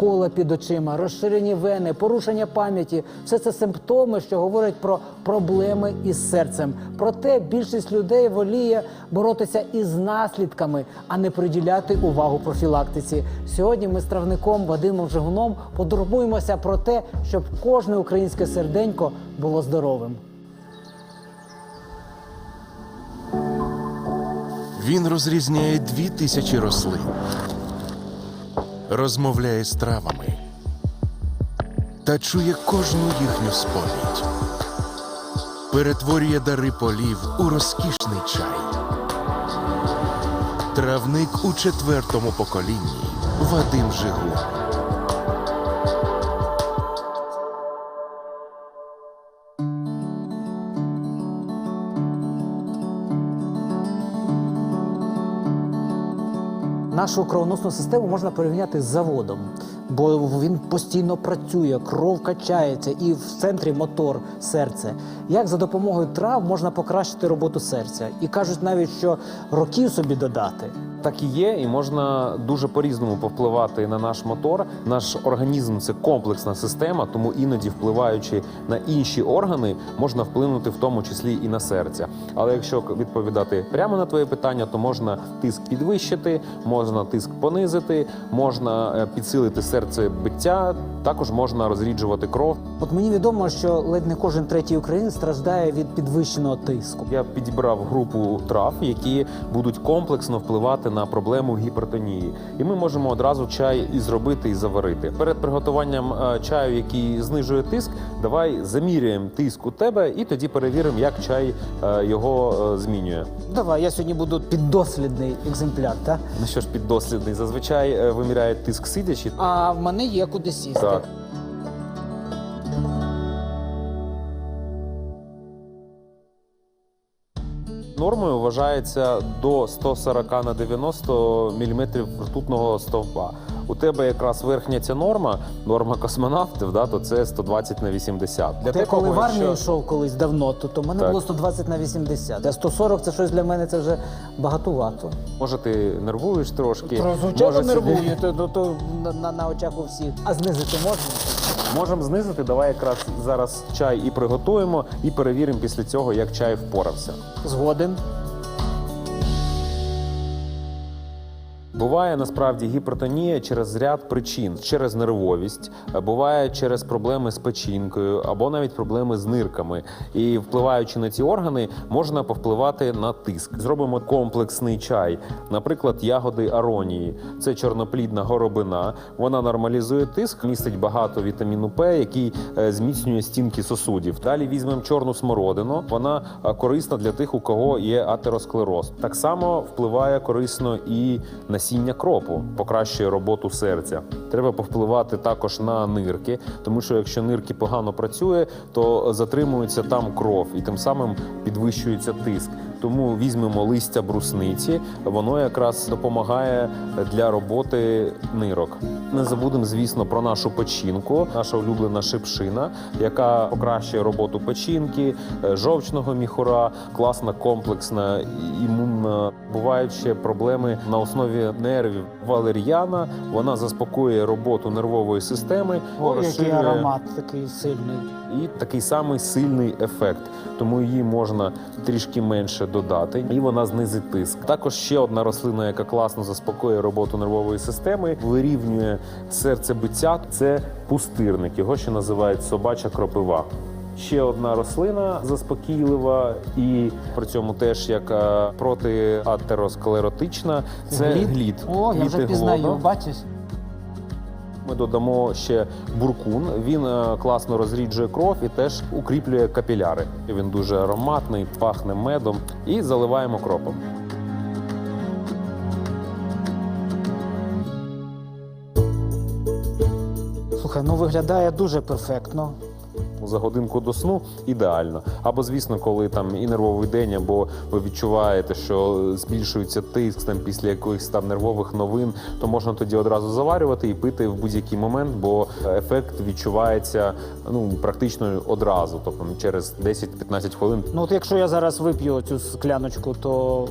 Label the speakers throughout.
Speaker 1: Кола під очима, розширені вени, порушення пам'яті все це симптоми, що говорять про проблеми із серцем. Проте більшість людей воліє боротися із наслідками, а не приділяти увагу профілактиці. Сьогодні ми з травником Вадимом Жигуном потурбуємося про те, щоб кожне українське серденько було здоровим.
Speaker 2: Він розрізняє дві тисячі рослин, розмовляє з травами та чує кожну їхню сповідь. Перетворює дари полів у розкішний чай. Травник у четвертому поколінні Вадим Жигун.
Speaker 1: Нашу кровоносну систему можна порівняти з заводом, бо він постійно працює, кров качається і в центрі мотор, серце. Як за допомогою трав можна покращити роботу серця? І кажуть навіть, що років собі додати.
Speaker 3: Так і є, і можна дуже по-різному повпливати на наш мотор. Наш організм це комплексна система, тому іноді впливаючи на інші органи, можна вплинути в тому числі і на серця. Але якщо відповідати прямо на твоє питання, то можна тиск підвищити, можна тиск понизити, можна е, підсилити серцебиття, також можна розріджувати кров.
Speaker 1: От мені відомо, що ледь не кожен третій українець страждає від підвищеного тиску.
Speaker 3: Я підібрав групу трав, які будуть комплексно впливати на проблему гіпертонії. І ми можемо одразу чай і зробити, і заварити. Перед приготуванням е, чаю, який знижує тиск, давай заміряємо тиск у тебе, і тоді перевіримо, як чай е, його е, змінює.
Speaker 1: Давай, я сьогодні буду піддослідний екземпляр, так?
Speaker 3: Ну що ж, піддослідний зазвичай виміряють тиск сидячи.
Speaker 1: А в мене є куди сісти.
Speaker 3: Так. Нормою вважається до 140 на 90 мм ртутного стовпа. У тебе якраз верхня ця норма, норма космонавтів, да, то це 120 на 80. Для
Speaker 1: Я коли в
Speaker 3: якщо-
Speaker 1: армію йшов колись давно, то, то в мене
Speaker 3: Так.
Speaker 1: було 120 на 80. А 140 це щось для мене це вже багатувато.
Speaker 3: Може, ти нервуєш трошки. Може, собі-
Speaker 1: нервує, то, то, то на, на, на очах у всіх. А знизити можна?
Speaker 3: Можемо знизити. Давай якраз зараз чай і приготуємо, і перевіримо після цього, як чай впорався.
Speaker 1: Згоден.
Speaker 3: Буває насправді гіпертонія через ряд причин, через нервовість, буває через проблеми з печінкою або навіть проблеми з нирками. І впливаючи на ці органи, можна повпливати на тиск. Зробимо комплексний чай, наприклад, ягоди аронії. Це чорноплідна горобина. Вона нормалізує тиск, містить багато вітаміну П, який е, зміцнює стінки сосудів. Далі візьмемо чорну смородину. Вона е, корисна для тих, у кого є атеросклероз. Так само впливає корисно і насіння кропу, покращує роботу серця. Треба повпливати також на нирки, тому що якщо нирки погано працює, то затримується там кров і тим самим підвищується тиск. Тому візьмемо листя брусниці, воно якраз допомагає для роботи нирок. Не забудемо, звісно, про нашу печінку, наша улюблена шипшина, яка покращує роботу печінки, е, жовчного міхура, класна комплексна імунна. Бувають ще проблеми на основі нервів. Валер'яна вона заспокоює роботу нервової системи,
Speaker 1: Ой, який аромат такий сильний.
Speaker 3: і такий самий сильний ефект. Тому її можна трішки менше додати, і вона знизить тиск. Також ще одна рослина, яка класно заспокоює роботу нервової системи, вирівнює серцебиття. Це пустирник. Його ще називають собача кропива. Ще одна рослина заспокійлива і при цьому теж як протиатеросклеротична. Це глід.
Speaker 1: О, я вже пізнаю, бачиш?
Speaker 3: ми додамо ще буркун. Він е, класно розріджує кров і теж укріплює капіляри. Він дуже ароматний, пахне медом і заливаємо кропом.
Speaker 1: Слухай, ну виглядає дуже перфектно.
Speaker 3: За годинку до сну ідеально. Або, звісно, коли там і нервовий день, або ви відчуваєте, що збільшується тиск там після якихось там нервових новин, то можна тоді одразу заварювати і пити в будь-який момент, бо ефект відчувається ну практично одразу, тобто через 10-15 хвилин.
Speaker 1: Ну от якщо я зараз вип'ю цю скляночку, то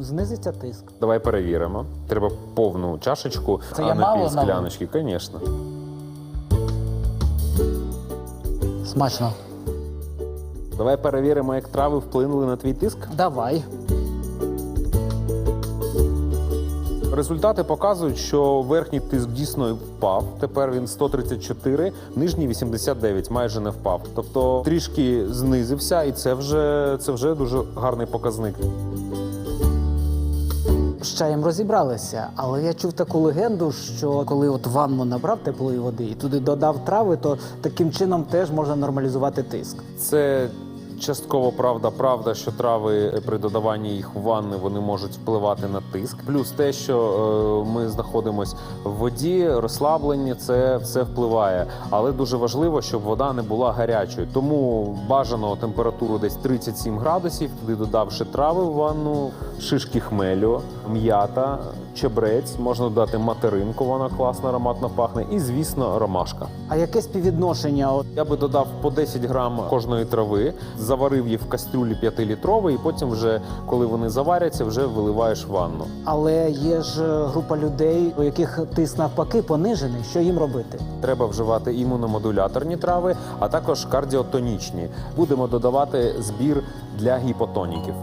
Speaker 1: знизиться тиск.
Speaker 3: Давай перевіримо. Треба повну чашечку,
Speaker 1: Це
Speaker 3: а
Speaker 1: я
Speaker 3: не пів скляночки, звісно.
Speaker 1: Смачно.
Speaker 3: Давай перевіримо, як трави вплинули на твій тиск.
Speaker 1: Давай.
Speaker 3: Результати показують, що верхній тиск дійсно впав. Тепер він 134, нижній 89, майже не впав. Тобто трішки знизився, і це вже це вже дуже гарний показник.
Speaker 1: З чаєм розібралися, але я чув таку легенду, що коли от ванну набрав теплої води і туди додав трави, то таким чином теж можна нормалізувати тиск.
Speaker 3: Це частково правда, правда, що трави при додаванні їх в ванни вони можуть впливати на тиск. Плюс те, що е, ми знаходимося в воді, розслаблені, це все впливає. Але дуже важливо, щоб вода не була гарячою. Тому бажано температуру десь 37 градусів. Туди додавши трави в ванну, шишки хмелю, м'ята, чебрець, можна додати материнку, вона класно ароматно пахне, і звісно, ромашка.
Speaker 1: А яке співвідношення?
Speaker 3: Я би додав по 10 грам кожної трави, заварив їх в кастрюлі 5-літровій, і потім, вже коли вони заваряться, вже виливаєш ванну.
Speaker 1: але є ж е, група людей, у яких тиск навпаки понижений. Що їм робити?
Speaker 3: Треба вживати імуномодуляторні трави, а також кардіотонічні. Будемо додавати збір для гіпотоніків.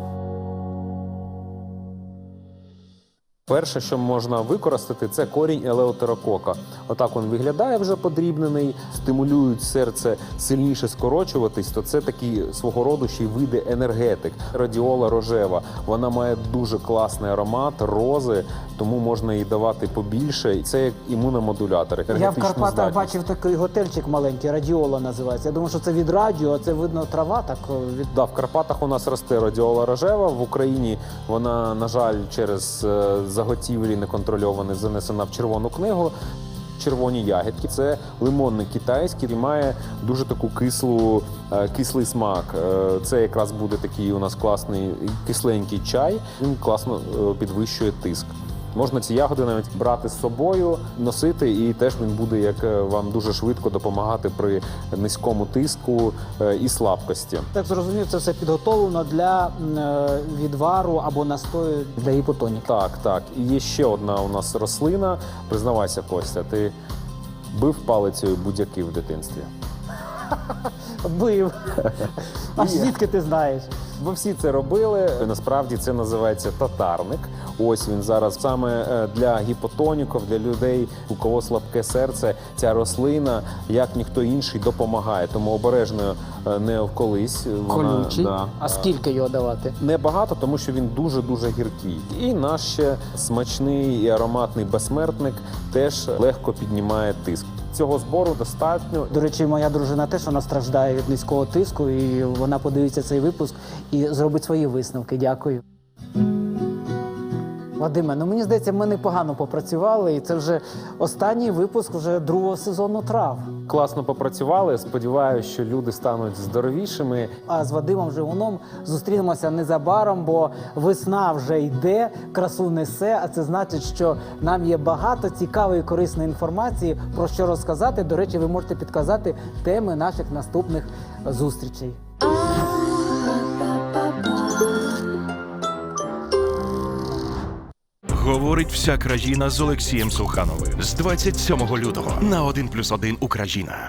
Speaker 3: Перше, що можна використати, це корінь елеутерокока. Отак він виглядає вже подрібнений, стимулюють серце сильніше скорочуватись. То це такий свого роду ще й види енергетик. Радіола рожева. Вона має дуже класний аромат, рози, тому можна їй давати побільше. Це як імуномодулятор.
Speaker 1: Я в Карпатах
Speaker 3: здатність.
Speaker 1: бачив такий готельчик маленький, радіола називається. Я думаю, що це від радіо, а це видно трава так е, від
Speaker 3: Да, в Карпатах у нас росте радіола рожева. В Україні вона, на жаль, через е, заготівлі неконтрольовані занесена в червону книгу. Червоні ягідки це лимонний китайський і має дуже таку кислу, е, кислий смак. Е, Це якраз буде такий у нас класний кисленький чай. Він класно е, підвищує тиск. Можна ці ягоди навіть брати з собою, носити, і теж він буде як е, вам дуже швидко допомагати при низькому тиску е, і слабкості.
Speaker 1: так зрозумів, це все підготовлено для е, відвару або настою для гіпотоніки.
Speaker 3: Так, так. І є ще одна у нас рослина. Признавайся, Костя, ти бив палицею будь-які в дитинстві.
Speaker 1: Бив. А звідки ти знаєш?
Speaker 3: Ви всі це робили. Насправді це називається татарник. Ось він зараз саме е, для гіпотоніків, для людей, у кого слабке серце. Ця рослина, як ніхто інший, допомагає. Тому обережно е, не вколись. Вона,
Speaker 1: Колючий.
Speaker 3: да,
Speaker 1: а скільки його давати?
Speaker 3: Небагато, тому що він дуже дуже гіркий. І наш ще смачний і ароматний безсмертник теж легко піднімає тиск. Цього збору достатньо.
Speaker 1: До речі, моя дружина теж вона страждає від низького тиску, і вона подивиться цей випуск і зробить свої висновки. Дякую. Вадиме, ну мені здається, ми непогано попрацювали, і це вже останній випуск вже другого сезону трав.
Speaker 3: Класно попрацювали. Сподіваюся, що люди стануть здоровішими.
Speaker 1: А з Вадимом Живуном зустрінемося незабаром, бо весна вже йде, красу несе. А це значить, що нам є багато цікавої корисної інформації про що розказати. До речі, ви можете підказати теми наших наступних зустрічей.
Speaker 4: Говорить вся країна з Олексієм Сухановим з 27 лютого на 1+,1 Україна.